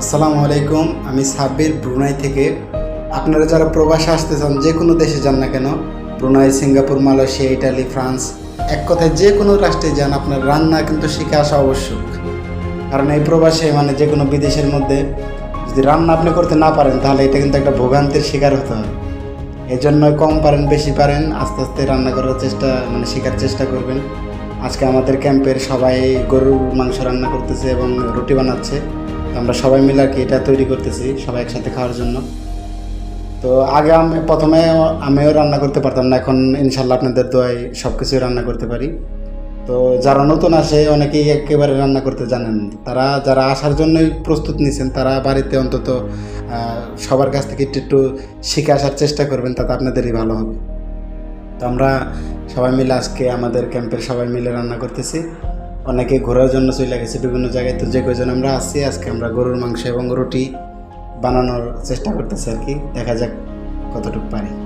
আসসালামু আলাইকুম, আমি সাব্বির ব্রুনাই থেকে। আপনারা যারা প্রবাসে আসতে চান যে কোনো দেশে যান না কেন, Brunei, Singapore, Malaysia, Italy, France, এক কথায় যে কোনো রাষ্ট্রে যান, আপনার রান্না কিন্তু শিখে আসা আবশ্যক। কারণ এই প্রবাসে মানে যে কোনো বিদেশের মধ্যে যদি রান্না আপনি করতে না পারেন, তাহলে এটা কিন্তু একটা ভোগান্তির শিকার হতে হয় এই জন্য কম পারেন, বেশি পারেন, আস্তে আস্তে রান্না করার চেষ্টা মানে শেখার চেষ্টা করবেন। আজকে আমাদের ক্যাম্পের সবাই গরুর মাংস রান্না করতেছে এবং রুটি বানাচ্ছে। আমরা সবাই মিলে আর কি এটা তৈরি করতেছি, সবাই একসাথে খাওয়ার জন্য। তো আগে আমি প্রথমে আমিও রান্না করতে পারতাম না, এখন ইনশাল্লাহ আপনাদের দোয়ায় সব কিছুই রান্না করতে পারি। তো যারা নতুন আসে, অনেকেই একেবারে রান্না করতে জানেন। তারা যারা আসার জন্যই প্রস্তুত নিছেন, তারা বাড়িতে অন্তত সবার কাছ থেকে একটু একটু শিখে আসার চেষ্টা করবেন, তাতে আপনাদেরই ভালো হবে। তো আমরা সবাই মিলে আজকে আমাদের ক্যাম্পের সবাই মিলে রান্না করতেছি। অনেকে ঘোরার জন্য চলে গেছে বিভিন্ন জায়গায়। তো যে কয়জন আমরা আসছি আজকে আমরা গরুর মাংস এবং রুটি বানানোর চেষ্টা করতেছি আর কি। দেখা যাক কতটুকু পারি।